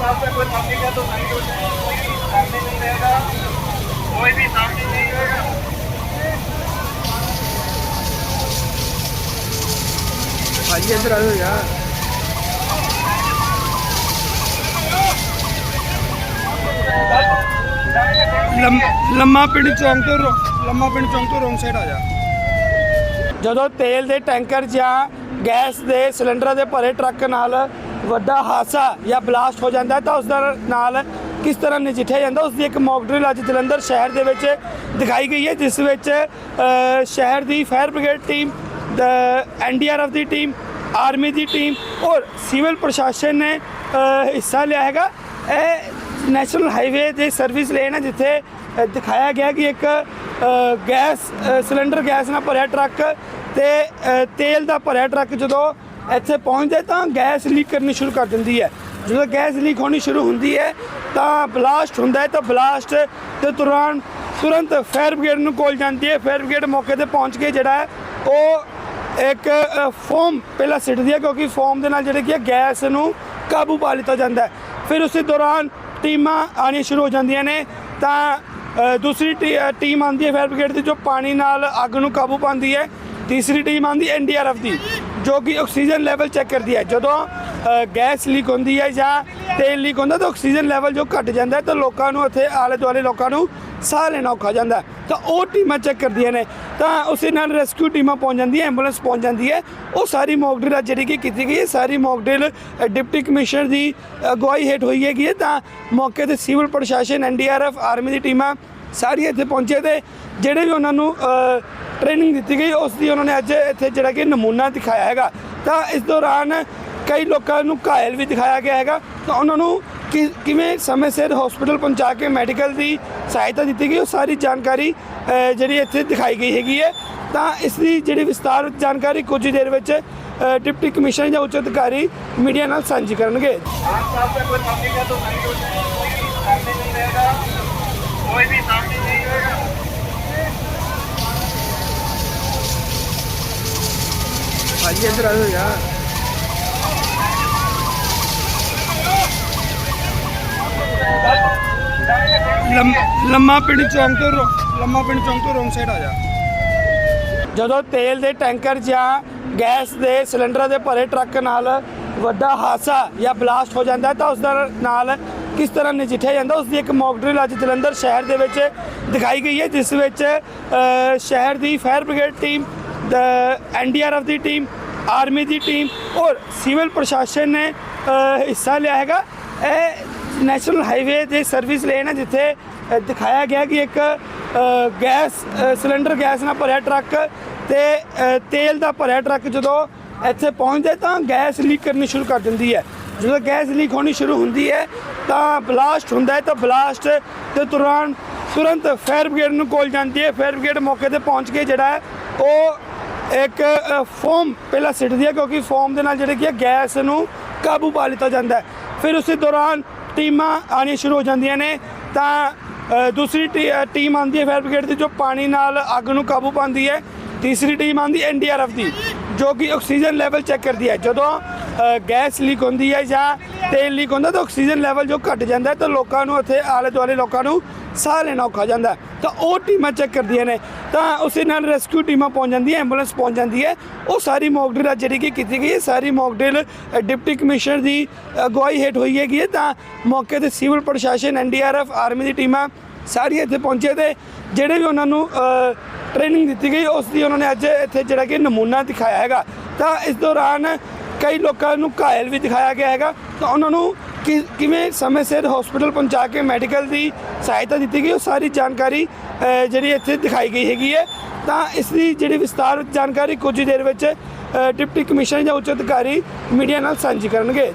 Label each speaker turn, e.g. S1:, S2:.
S1: पास से कोई पब्लिक है तो नहीं हो जाए कोई सामने नहीं रहेगा कोई भी सामने नहीं रहेगा
S2: ਭਾਜੀ ਇੱਧਰ ਆਓ ਯਾਰ ਲੰਮ- ਲੰਮਾ ਪਿੰਡ ਚੌਂਕ ਤੋਂ ਰੋ- ਲੰਮਾ ਪਿੰਡ ਚੌਂਕ ਤੋਂ ਰੋਂਗ ਸਾਈਡ ਆ ਜਾ ਜਦੋਂ ਤੇਲ ਦੇ ਟੈਂਕਰ ਜਾਂ ਗੈਸ ਦੇ ਸਿਲੰਡਰਾਂ ਦੇ ਭਰੇ ਟਰੱਕ ਨਾਲ ਵੱਡਾ ਹਾਦਸਾ ਜਾਂ ਬਲਾਸਟ ਹੋ ਜਾਂਦਾ ਤਾਂ ਉਸ ਦਾ ਨਾਲ ਕਿਸ ਤਰ੍ਹਾਂ ਨਜਿੱਠਿਆ ਜਾਂਦਾ ਉਸ ਦੀ ਇੱਕ ਮੌਕ ਡਰਿਲ ਅੱਜ ਜਲੰਧਰ ਸ਼ਹਿਰ ਦੇ ਵਿੱਚ ਦਿਖਾਈ ਗਈ ਹੈ, ਜਿਸ ਵਿੱਚ ਸ਼ਹਿਰ ਦੀ ਫਾਇਰ ਬ੍ਰਿਗੇਡ ਟੀਮ ਐਨਡੀਆਰਐਫ ਦੀ ਟੀਮ ਆਰਮੀ ਦੀ ਟੀਮ ਔਰ ਸਿਵਲ ਪ੍ਰਸ਼ਾਸਨ ਨੇ ਹਿੱਸਾ ਲਿਆ ਹੈਗਾ। ਇਹ ਨੈਸ਼ਨਲ ਹਾਈਵੇ ਦੇ ਸਰਵਿਸ ਲੇਨ ਹੈ, ਜਿੱਥੇ ਦਿਖਾਇਆ ਗਿਆ ਕਿ ਇੱਕ ਗੈਸ ਸਿਲੰਡਰ ਗੈਸ ਨਾਲ ਭਰਿਆ ਟਰੱਕ ਤੇ ਤੇਲ ਦਾ ਭਰਿਆ ਟਰੱਕ ਜਦੋਂ ਇੱਥੇ ਪਹੁੰਚਦੇ ਤਾਂ ਗੈਸ ਲੀਕ ਕਰਨੀ ਸ਼ੁਰੂ ਕਰ ਦਿੰਦੀ ਹੈ। ਜਦੋਂ ਗੈਸ ਲੀਕ ਹੋਣੀ ਸ਼ੁਰੂ ਹੁੰਦੀ ਹੈ, ਤਾਂ ਬਲਾਸਟ ਹੁੰਦਾ ਹੈ, ਤਾਂ ਬਲਾਸਟ ਦੇ ਦੌਰਾਨ ਤੁਰੰਤ ਫਾਇਰ ਬ੍ਰਿਗੇਡ ਨੂੰ ਕੋਲ ਜਾਂਦੀ ਹੈ। ਫਾਇਰ ਬ੍ਰਿਗੇਡ ਮੌਕੇ ਤੇ ਪਹੁੰਚ ਕੇ ਜਿਹੜਾ ਹੈ, ਉਹ ਇੱਕ ਫੋਮ ਪਹਿਲਾਂ ਸਿੱਟਦੀ ਹੈ, ਕਿਉਂਕਿ ਫੋਮ ਦੇ ਨਾਲ ਜਿਹੜੇ ਕੀ ਗੈਸ ਨੂੰ ਕਾਬੂ ਪਾ ਲਿੱਤਾ ਜਾਂਦਾ ਹੈ। ਫਿਰ ਉਸੇ ਦੌਰਾਨ ਟੀਮਾਂ ਆਉਣੀਆਂ ਸ਼ੁਰੂ ਹੋ ਜਾਂਦੀਆਂ ਨੇ, ਤਾਂ ਦੂਸਰੀ ਟੀ- ਟੀਮ ਆਉਂਦੀ ਹੈ ਫਾਇਰ ਬ੍ਰਿਗੇਡ ਦੀ, ਜੋ ਪਾਣੀ ਨਾਲ ਅੱਗ ਨੂੰ ਕਾਬੂ ਪਾਉਂਦੀ ਹੈ। ਤੀਸਰੀ ਟੀਮ ਆਉਂਦੀ ਹੈ ਐਨਡੀਆਰਐਫ ਦੀ। ਜੋ ਕਿ ਆਕਸੀਜਨ ਲੈਵਲ ਚੈੱਕ ਕਰਦੀ ਹੈ। ਜਦੋਂ ਗੈਸ ਲੀਕ ਹੁੰਦੀ ਹੈ ਜਾਂ ਤੇਲ ਲੀਕ ਹੁੰਦਾ ਤਾਂ ਆਕਸੀਜਨ ਲੈਵਲ ਜੋ ਘਟ ਜਾਂਦਾ ਹੈ ਤਾਂ ਲੋਕਾਂ ਨੂੰ ਇੱਥੇ ਆਲੇ ਦੁਆਲੇ ਲੋਕਾਂ ਨੂੰ ਸਾਹ ਲੈਣਾ ਔਖਾ ਜਾਂਦਾ ਤਾਂ ਉਹ ਟੀਮਾਂ ਚੈੱਕ ਕਰਦੀਆਂ ਨੇ। ਤਾਂ ਉਸੇ ਨਾਲ ਰੈਸਕਿਊ ਟੀਮਾਂ ਪਹੁੰਚ ਜਾਂਦੀਆਂ, ਐਂਬੂਲੈਂਸ ਪਹੁੰਚ ਜਾਂਦੀ ਹੈ। ਉਹ ਸਾਰੀ ਮੌਕ ਡਰਿਲ ਜਿਹੜੀ ਕਿ ਕੀਤੀ ਗਈ ਹੈ, ਸਾਰੀ ਮੌਕ ਡਰਿਲ ਡਿਪਟੀ ਕਮਿਸ਼ਨਰ ਦੀ ਅਗਵਾਈ ਹੇਠ ਹੋਈ ਹੈਗੀ ਹੈ। ਤਾਂ ਮੌਕੇ ਤੇ ਸਿਵਲ ਪ੍ਰਸ਼ਾਸਨ ਐਨਡੀਆਰਐਫ ਆਰਮੀ ਦੀ ਟੀਮਾਂ ਸਾਰੇ ਇੱਥੇ ਪਹੁੰਚੇ ਤੇ ਜਿਹੜੇ ਵੀ ਉਹਨਾਂ ਨੂੰ ਟ੍ਰੇਨਿੰਗ ਦਿੱਤੀ ਗਈ, ਉਸ ਦੀ ਉਹਨਾਂ ਨੇ ਅੱਜ ਇੱਥੇ ਜਿਹੜਾ ਕਿ ਨਮੂਨਾ ਦਿਖਾਇਆ ਹੈਗਾ। ਤਾਂ ਇਸ ਦੌਰਾਨ ਕਈ ਲੋਕਾਂ ਨੂੰ ਘਾਇਲ ਵੀ ਦਿਖਾਇਆ ਗਿਆ ਹੈਗਾ। ਤਾਂ ਉਹਨਾਂ ਨੂੰ ਕਿਵੇਂ ਸਮੇਂ ਸਿਰ ਹਸਪੀਟਲ ਪਹੁੰਚਾ ਕੇ ਮੈਡੀਕਲ ਦੀ ਸਹਾਇਤਾ ਦਿੱਤੀ ਗਈ, ਉਹ ਸਾਰੀ ਜਾਣਕਾਰੀ ਜਿਹੜੀ ਇੱਥੇ ਦਿਖਾਈ ਗਈ ਹੈਗੀ ਹੈ। ਤਾਂ ਇਸ ਦੀ ਜਿਹੜੀ ਵਿਸਤਾਰ ਜਾਣਕਾਰੀ ਕੁਝ ਦੇਰ ਵਿੱਚ ਡਿਪਟੀ ਕਮਿਸ਼ਨਰ ਜਾਂ ਉੱਚ ਅਧਿਕਾਰੀ ਮੀਡੀਆ ਨਾਲ ਸਾਂਝੀ ਕਰਨਗੇ।
S1: ਕੋਈ ਵੀ ਸਾਹਮਣੇ ਨਹੀਂ ਹੋਏਗਾ
S2: ਭਾਜੀ ਇੱਧਰ ਆਓ ਯਾਰ। ਲੰਮਾ ਪਿੰਡ ਚੌਂਕ ਤੋਂ ਲੰਮਾ ਪਿੰਡ ਚੌਂਕ ਤੋਂ ਜਦੋਂ ਤੇਲ ਦੇ ਟੈਂਕਰ ਜਾਂ ਗੈਸ ਦੇ ਸਿਲੰਡਰ ਦੇ ਭਰੇ ਟਰੱਕ ਨਾਲ ਵੱਡਾ ਹਾਦਸਾ ਜਾਂ ਬਲਾਸਟ ਹੋ ਜਾਂਦਾ ਤਾਂ ਉਸ ਨਾਲ ਕਿਸ ਤਰ੍ਹਾਂ ਨਜਿੱਠਿਆ ਜਾਂਦਾ ਉਸ ਦੀ ਇੱਕ ਮੌਕ ਡਰਿਲ ਅੱਜ ਜਲੰਧਰ ਸ਼ਹਿਰ ਦੇ ਵਿੱਚ ਦਿਖਾਈ ਗਈ ਹੈ, ਜਿਸ ਵਿੱਚ ਸ਼ਹਿਰ ਦੀ ਫਾਇਰ ਬ੍ਰਿਗੇਡ ਟੀਮ ਐਨਡੀਆਰਐਫ ਦੀ ਟੀਮ ਆਰਮੀ ਦੀ ਟੀਮ ਔਰ ਸਿਵਲ ਪ੍ਰਸ਼ਾਸਨ ਨੇ ਹਿੱਸਾ ਲਿਆ ਹੈਗਾ। ਇਹ ਨੈਸ਼ਨਲ ਹਾਈਵੇ ਦੇ ਸਰਵਿਸ ਲੇਨ ਹੈ, ਜਿੱਥੇ ਦਿਖਾਇਆ ਗਿਆ ਕਿ ਇੱਕ ਗੈਸ ਸਿਲੰਡਰ ਗੈਸ ਨਾਲ ਭਰਿਆ ਟਰੱਕ ਤੇ ਤੇਲ ਦਾ ਭਰਿਆ ਟਰੱਕ ਜਦੋਂ ਇੱਥੇ ਪਹੁੰਚਦੇ ਤਾਂ ਗੈਸ ਲੀਕ ਕਰਨੀ ਸ਼ੁਰੂ ਕਰ ਦਿੰਦੀ ਹੈ। ਜਦੋਂ ਗੈਸ ਲੀਕ ਹੋਣੀ ਸ਼ੁਰੂ ਹੁੰਦੀ ਹੈ, ਤਾਂ ਬਲਾਸਟ ਹੁੰਦਾ ਹੈ, ਤਾਂ ਬਲਾਸਟ ਦੇ ਦੌਰਾਨ ਤੁਰੰਤ ਫਾਇਰ ਬ੍ਰਿਗੇਡ ਨੂੰ ਕੋਲ ਜਾਂਦੀ ਹੈ। ਫਾਇਰ ਬ੍ਰਿਗੇਡ ਮੌਕੇ ਤੇ ਪਹੁੰਚ ਕੇ ਜਿਹੜਾ ਹੈ, ਉਹ ਇੱਕ ਫੋਮ ਪਹਿਲਾਂ ਸਿੱਟਦੀ ਹੈ, ਕਿਉਂਕਿ ਫੋਮ ਦੇ ਨਾਲ ਜਿਹੜੇ ਕੀ ਗੈਸ ਨੂੰ ਕਾਬੂ ਪਾ ਲਿੱਤਾ ਜਾਂਦਾ ਹੈ। ਫਿਰ ਉਸੇ ਦੌਰਾਨ ਟੀਮਾਂ ਆਉਣੀਆਂ ਸ਼ੁਰੂ ਹੋ ਜਾਂਦੀਆਂ ਨੇ, ਤਾਂ ਦੂਸਰੀ ਟੀ- ਟੀਮ ਆਉਂਦੀ ਹੈ ਫਾਇਰ ਬ੍ਰਿਗੇਡ ਦੀ, ਜੋ ਪਾਣੀ ਨਾਲ ਅੱਗ ਨੂੰ ਕਾਬੂ ਪਾਉਂਦੀ ਹੈ। ਤੀਸਰੀ ਟੀਮ ਆਉਂਦੀ ਐਨਡੀਆਰਐਫ ਦੀ, ਜੋ ਕਿ ਆਕਸੀਜਨ ਲੈਵਲ ਚੈੱਕ ਕਰਦੀ ਹੈ। ਜਦੋਂ ਗੈਸ ਲੀਕ ਹੁੰਦੀ ਹੈ ਜਾਂ ਤੇਲ ਲੀਕ ਹੁੰਦਾ ਤਾਂ ਆਕਸੀਜਨ ਲੈਵਲ ਜੋ ਘਟ ਜਾਂਦਾ ਤਾਂ ਲੋਕਾਂ ਨੂੰ ਇੱਥੇ ਆਲੇ ਦੁਆਲੇ ਲੋਕਾਂ ਨੂੰ ਸਾਹ ਲੈਣਾ ਔਖਾ ਜਾਂਦਾ ਤਾਂ ਉਹ ਟੀਮਾਂ ਚੈੱਕ ਕਰਦੀਆਂ ਨੇ। ਤਾਂ ਉਸੇ ਨਾਲ ਰੈਸਕਿਊ ਟੀਮਾਂ ਪਹੁੰਚ ਜਾਂਦੀਆਂ ਐਂਬੂਲੈਂਸ ਪਹੁੰਚ ਜਾਂਦੀ ਹੈ। ਉਹ ਸਾਰੀ ਮੌਕ ਡਰਿਲ ਅੱਜ ਜਿਹੜੀ ਕਿ ਕੀਤੀ ਗਈ ਹੈ, ਸਾਰੀ ਮੌਕ ਡਰਿਲ ਡਿਪਟੀ ਕਮਿਸ਼ਨਰ ਦੀ ਅਗਵਾਈ ਹੇਠ ਹੋਈ ਹੈਗੀ ਹੈ। ਤਾਂ ਮੌਕੇ ਤੇ ਸਿਵਲ ਪ੍ਰਸ਼ਾਸਨ ਐਨਡੀਆਰਐਫ ਆਰਮੀ ਦੀ ਟੀਮਾਂ ਸਾਰੀਆਂ ਇੱਥੇ ਪਹੁੰਚੇ ਤੇ ਜਿਹੜੇ ਵੀ ਉਹਨਾਂ ਨੂੰ ਟ੍ਰੇਨਿੰਗ ਦਿੱਤੀ ਗਈ, ਉਸ ਦੀ ਉਹਨਾਂ ਨੇ ਅੱਜ ਇੱਥੇ ਜਿਹੜਾ ਕਿ ਨਮੂਨਾ ਦਿਖਾਇਆ ਹੈਗਾ। ਤਾਂ ਇਸ ਦੌਰਾਨ ਕਈ ਲੋਕਾਂ ਨੂੰ ਘਾਇਲ ਵੀ ਦਿਖਾਇਆ ਗਿਆ ਹੈਗਾ। ਤਾਂ ਉਹਨਾਂ ਨੂੰ ਕਿ- ਕਿਵੇਂ ਸਮੇਂ ਸਿਰ ਹਸਪੀਟਲ ਪਹੁੰਚਾ ਕੇ ਮੈਡੀਕਲ ਦੀ ਸਹਾਇਤਾ ਦਿੱਤੀ ਗਈ, ਉਹ ਸਾਰੀ ਜਾਣਕਾਰੀ ਜਿਹੜੀ ਇੱਥੇ ਦਿਖਾਈ ਗਈ ਹੈਗੀ ਹੈ। ਤਾਂ ਇਸ ਦੀ ਜਿਹੜੀ ਵਿਸਤਾਰ ਜਾਣਕਾਰੀ ਕੁਝ ਹੀ ਦੇਰ ਵਿੱਚ ਡਿਪਟੀ ਕਮਿਸ਼ਨਰ ਜਾਂ ਉੱਚ ਅਧਿਕਾਰੀ ਮੀਡੀਆ ਨਾਲ ਸਾਂਝੀ ਕਰਨਗੇ।